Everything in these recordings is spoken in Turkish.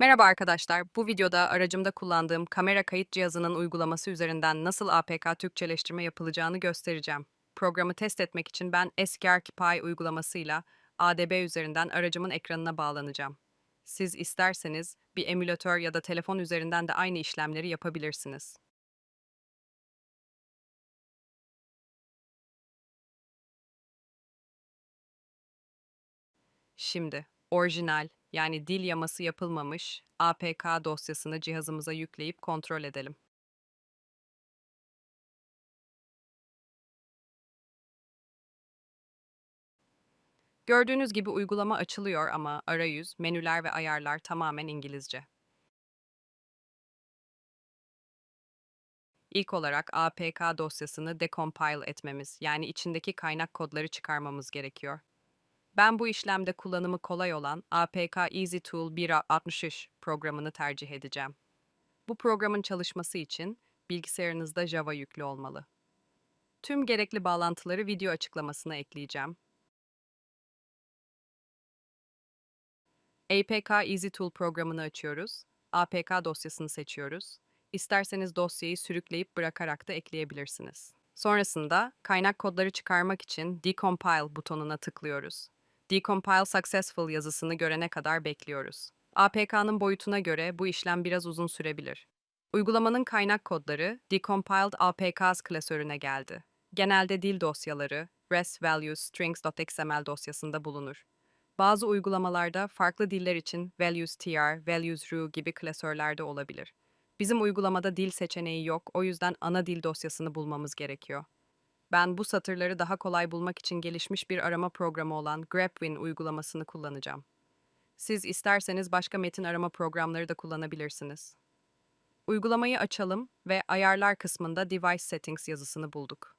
Merhaba arkadaşlar. Bu videoda aracımda kullandığım kamera kayıt cihazının uygulaması üzerinden nasıl APK Türkçeleştirme yapılacağını göstereceğim. Programı test etmek için ben ArchiPy uygulamasıyla ADB üzerinden aracımın ekranına bağlanacağım. Siz isterseniz bir emülatör ya da telefon üzerinden de aynı işlemleri yapabilirsiniz. Şimdi orijinal yani dil yaması yapılmamış APK dosyasını cihazımıza yükleyip kontrol edelim. Gördüğünüz gibi uygulama açılıyor ama arayüz, menüler ve ayarlar tamamen İngilizce. İlk olarak APK dosyasını decompile etmemiz, yani içindeki kaynak kodları çıkarmamız gerekiyor. Ben bu işlemde kullanımı kolay olan APK Easy Tool 1.63 programını tercih edeceğim. Bu programın çalışması için bilgisayarınızda Java yüklü olmalı. Tüm gerekli bağlantıları video açıklamasına ekleyeceğim. APK Easy Tool programını açıyoruz. APK dosyasını seçiyoruz. İsterseniz dosyayı sürükleyip bırakarak da ekleyebilirsiniz. Sonrasında kaynak kodları çıkarmak için Decompile butonuna tıklıyoruz. Decompile Successful yazısını görene kadar bekliyoruz. APK'nın boyutuna göre bu işlem biraz uzun sürebilir. Uygulamanın kaynak kodları Decompiled APKs klasörüne geldi. Genelde dil dosyaları res values strings.xml dosyasında bulunur. Bazı uygulamalarda farklı diller için values.tr, values.ru gibi klasörlerde olabilir. Bizim uygulamada dil seçeneği yok, o yüzden ana dil dosyasını bulmamız gerekiyor. Ben bu satırları daha kolay bulmak için gelişmiş bir arama programı olan GrabWin uygulamasını kullanacağım. Siz isterseniz başka metin arama programları da kullanabilirsiniz. Uygulamayı açalım ve ayarlar kısmında Device Settings yazısını bulduk.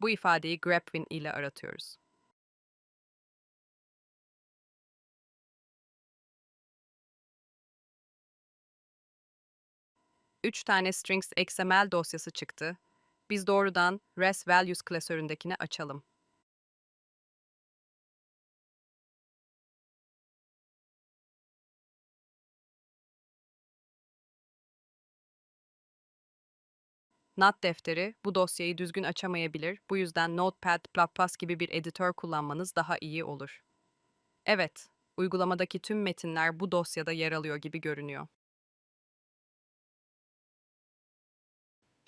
Bu ifadeyi GrabWin ile aratıyoruz. Üç tane strings XML dosyası çıktı. Biz doğrudan res values klasöründekini açalım. Not defteri bu dosyayı düzgün açamayabilir. Bu yüzden Notepad++ gibi bir editör kullanmanız daha iyi olur. Evet, uygulamadaki tüm metinler bu dosyada yer alıyor gibi görünüyor.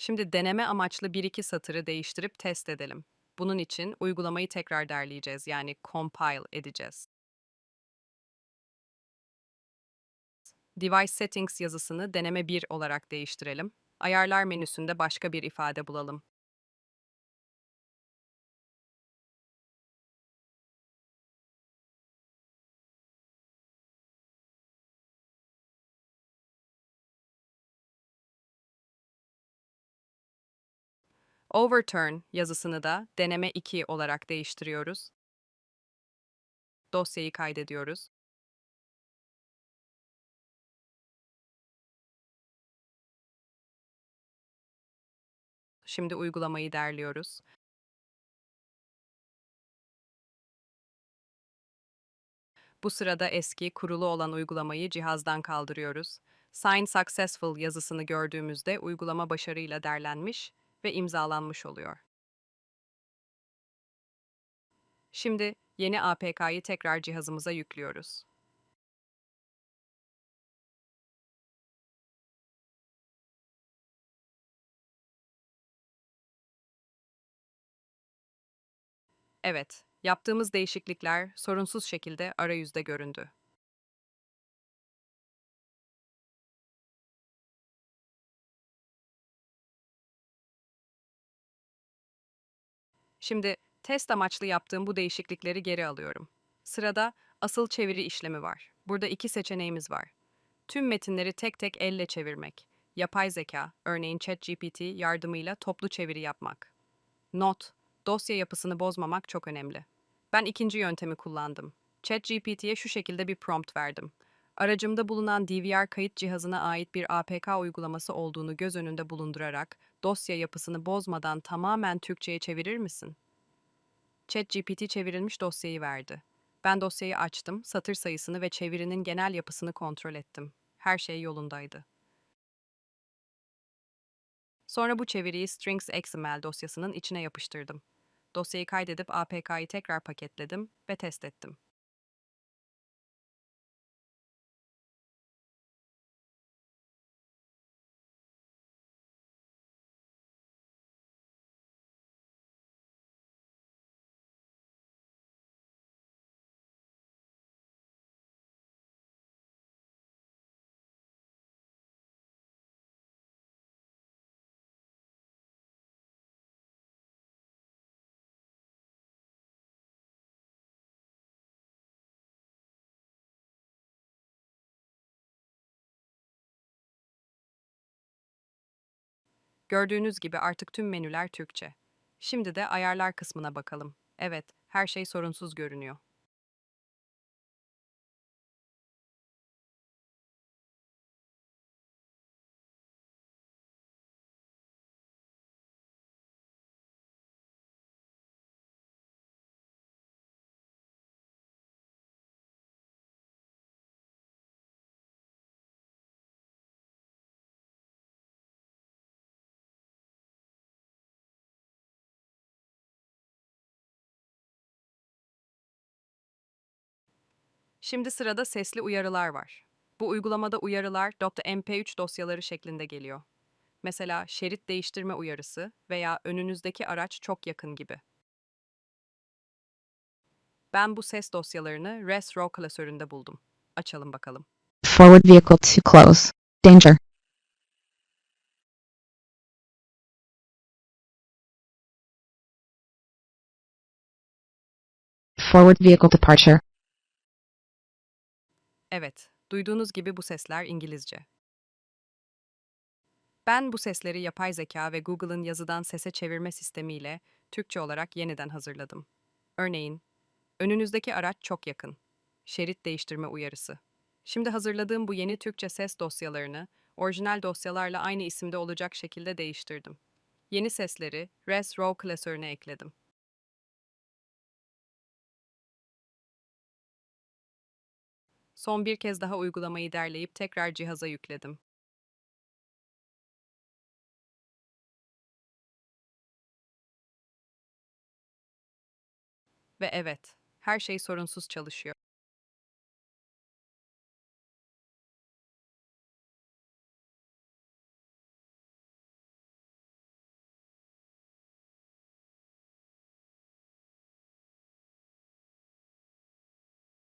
Şimdi deneme amaçlı bir iki satırı değiştirip test edelim. Bunun için uygulamayı tekrar derleyeceğiz yani compile edeceğiz. Device Settings yazısını deneme 1 olarak değiştirelim. Ayarlar menüsünde başka bir ifade bulalım. Overturn yazısını da deneme 2 olarak değiştiriyoruz. Dosyayı kaydediyoruz. Şimdi uygulamayı derliyoruz. Bu sırada eski, kurulu olan uygulamayı cihazdan kaldırıyoruz. Sign Successful yazısını gördüğümüzde uygulama başarıyla derlenmiş ve imzalanmış oluyor. Şimdi yeni APK'yı tekrar cihazımıza yüklüyoruz. Evet, yaptığımız değişiklikler sorunsuz şekilde arayüzde göründü. Şimdi test amaçlı yaptığım bu değişiklikleri geri alıyorum. Sırada asıl çeviri işlemi var. Burada iki seçeneğimiz var. Tüm metinleri tek tek elle çevirmek. Yapay zeka, örneğin ChatGPT yardımıyla toplu çeviri yapmak. Not, dosya yapısını bozmamak çok önemli. Ben ikinci yöntemi kullandım. ChatGPT'ye şu şekilde bir prompt verdim. Aracımda bulunan DVR kayıt cihazına ait bir APK uygulaması olduğunu göz önünde bulundurarak dosya yapısını bozmadan tamamen Türkçe'ye çevirir misin? ChatGPT çevrilmiş dosyayı verdi. Ben dosyayı açtım, satır sayısını ve çevirinin genel yapısını kontrol ettim. Her şey yolundaydı. Sonra bu çeviriyi Strings XML dosyasının içine yapıştırdım. Dosyayı kaydedip APK'yı tekrar paketledim ve test ettim. Gördüğünüz gibi artık tüm menüler Türkçe. Şimdi de ayarlar kısmına bakalım. Evet, her şey sorunsuz görünüyor. Şimdi sırada sesli uyarılar var. Bu uygulamada uyarılar .mp3 dosyaları şeklinde geliyor. Mesela şerit değiştirme uyarısı veya önünüzdeki araç çok yakın gibi. Ben bu ses dosyalarını Res Raw klasöründe buldum. Açalım bakalım. Forward vehicle to close. Danger. Forward vehicle departure. Evet, duyduğunuz gibi bu sesler İngilizce. Ben bu sesleri yapay zeka ve Google'ın yazıdan sese çevirme sistemiyle Türkçe olarak yeniden hazırladım. Örneğin, önünüzdeki araç çok yakın. Şerit değiştirme uyarısı. Şimdi hazırladığım bu yeni Türkçe ses dosyalarını orijinal dosyalarla aynı isimde olacak şekilde değiştirdim. Yeni sesleri Res Raw klasörüne ekledim. Son bir kez daha uygulamayı derleyip tekrar cihaza yükledim. Ve evet, her şey sorunsuz çalışıyor.